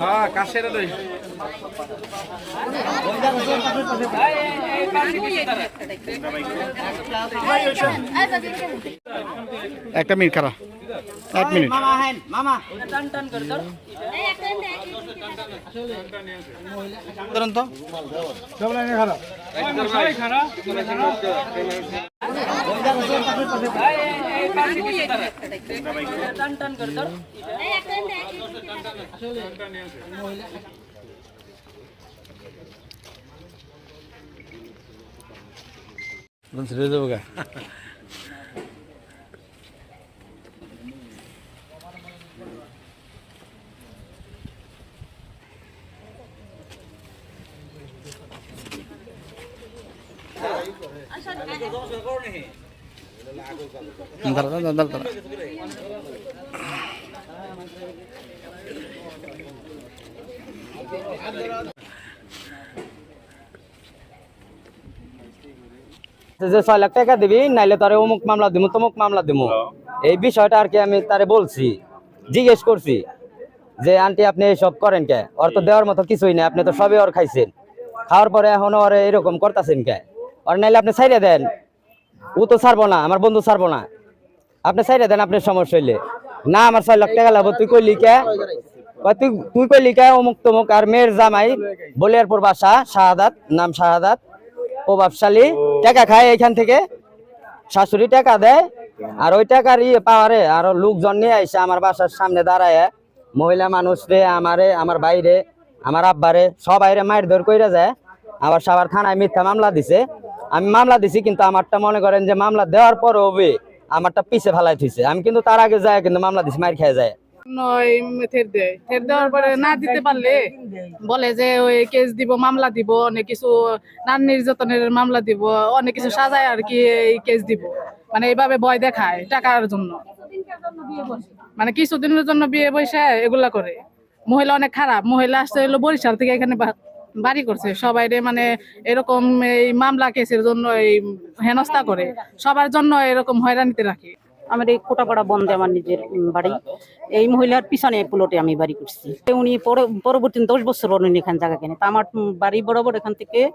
হ্যাঁ কাশের দই। একটা মিনিট খারা। এক মিনিট। ধরুন তো। ছেড়ে দেবো গা ছয় লাখ টাকা দিবি, নাইলে তারে অমুক মামলা দিমু, তমুক মামলা দিমু। এই বিষয়টা আর কি আমি তারে বলছি, জিজ্ঞেস করছি যে, আন্টি, আপনি এসব করেন কে? ওর তো দেওয়ার মতো কিছুই নেই, আপনি তো সবই ওর খাইছেন। খাওয়ার পরে এখন ওর এরকম করতেছেন কে? ওর নাইলে আপনি ছাইড়ে দেন ও তো ছাড়বো না, আমার বন্ধু ছাড়বো না। আপনি ছাইড়ে দেন, আপনার সমস্যা হইলে। না, আমার ছয় লাখ টাকা লাগবো, তুই কইলি কে? তুই তুই কইলি কে, অমুক তমুক, আর মেয়ের জামাই, বলিয়ারপুর বাসা, শাহাদাত, নাম শাহাদাত প্রভাবশালী টাকা খায় এখান থেকে। শাশুড়ি টাকা দেয়, আর ওই টাকার ইয়ে পাওয়ারে আর লোকজন নিয়ে আইসে আমার বাসার সামনে দাঁড়ায়। মহিলা মানুষ রে, আমারে, আমার বাইরে আমার আব্বারে, সবাইরে মায়ের ধর কইরা যায়। আবার সবার থানায় মিথ্যা মামলা দিছে। আমি মামলা দিছি, কিন্তু আমারটা মনে করেন যে মামলা দেওয়ার পর হবে আমারটা পিছে ফেলাই থইছে। আমি কিন্তু তার আগে যায়, কিন্তু মামলা দিছি মায়ের খেয়ে যায়। থের থের দেওয়ার পরে না দিতে পারলে বলে যে ওই দিব, মামলা দিব, অনেক কিছু মামলা দিব, অনেক কিছু সাজায় আর কি এই দিব। মানে এইভাবে দেখায় টাকার জন্য। মানে কিছুদিনের জন্য বিয়ে বসে এগুলা করে। মহিলা অনেক খারাপ, মহিলা আসতে হলো বরিশাল থেকে এখানে বাড়ি করছে। সবাই মানে এরকম এই মামলা কেসের জন্য এই হেনস্থা করে। সবার জন্য এরকম হয়রানিতে রাখে। আমার এই কোটাপাড়া বন্ধে আমার নিজের বাড়ি। এই মহিলার পিছনে প্লটে আমি বাড়ি করছি। উনি পর- পরবর্তী দশ বছর উনি এখানে জায়গা কেনে তা আমার বাড়ি বরাবর এখান থেকে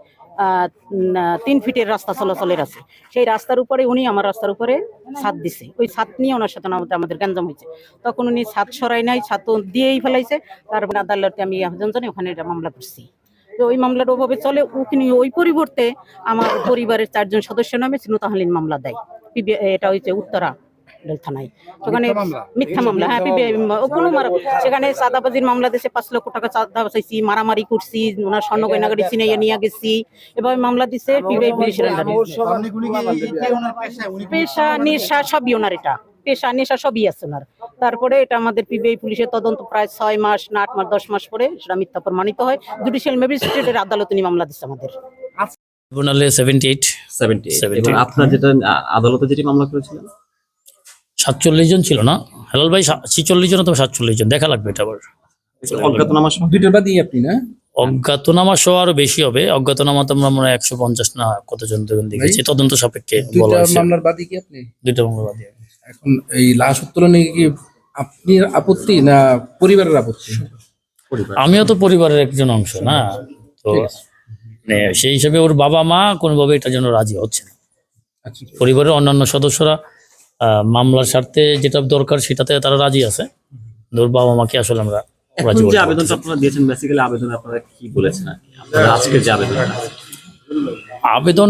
তিন ফিটের রাস্তা চলাচলের আছে। সেই রাস্তার উপরে উনি আমার রাস্তার উপরে ছাদ দিছে। ওই ছাদ নিয়ে ওনার সাথে আমাদের আমাদের গ্যাঞ্জাম হয়েছে। তখন উনি ছাদ সরাই নাই, ছাদ দিয়েই ফেলাইছে। তারপরে আদালতে আমি আবেদন জানি ওখানে মামলা করছি। ওই মামলাটা ওভাবে চলে ওখানে ওই পরিবর্তে আমার পরিবারের চারজন সদস্য নামে চিন্তাহালীন মামলা দেয়। এটা হচ্ছে উত্তরা থানায়। সেখানে মিথ্যা মামলা? হ্যাঁ কোনো মারা সেখানে মামলা দেশে পাঁচ লক্ষ টাকা চাঁদা চাইছি মারামারি করছি ওনার স্বর্ণ গয়নাগাড়ি চিনাইয়া নিয়ে গেছি। এভাবে মামলা দিছে পিবিআই পুলিশের পেশা নেশা সবই ওনার এটা। পেশা নেশা সবই আছে ওনার। তারপরে এটা আমাদের পিবিআই পুলিশের তদন্ত প্রায় ছয় মাস না আট মাস দশ মাস পরে সেটা মিথ্যা প্রমাণিত হয়। জুডিশিয়াল ম্যাজিস্ট্রেটের আদালতে উনি মামলা দিচ্ছে আমাদের। ট্রিবুনালে সেভেন্টি এইট সেভেন্টি 78 আপনার যেটা আদালতে যেটি মামলা করেছিলেন? সাতচল্লিশ জন ছিল না? হেলাল ভাই ছিচল্লিশ জন অথবা সাতচল্লিশ জন? দেখা লাগবে এটা আবার। অজ্ঞাতনামা সহ? দুইটার বাদই আপনি না? অজ্ঞাতনামা সহ আরও বেশি হবে। অজ্ঞাতনামা তো আমরা মনে হয় একশো পঞ্চাশ না কতজন দেখেছি। তদন্ত সাপেক্ষে বলা হয়েছে। মামলার বাদই কি আপনি? দুইটা মামলা বাদী। এখন এই লাশ উত্তোলনে কি আপনি আপত্তি না পরিবারের আপত্তি? আমিও তো পরিবারের একজন অংশ না? তো মানে সেই হিসাবে ওর বাবা মা কোনোভাবে এটার জন্য রাজি হচ্ছে না। আচ্ছা পরিবারের অন্যান্য সদস্যরা আহ, মামলার স্বার্থে যেটা দরকার সেটাতে তারা রাজি আছে। ওর বাবা মাকে আসলে আমরা রাজি যে আবেদনটা আপনারা দিয়েছেন বেসিক্যালি আবেদনে আপনারা কি বলেছেন আর কি? আপনারা আজকে যে আবেদনটা আবেদন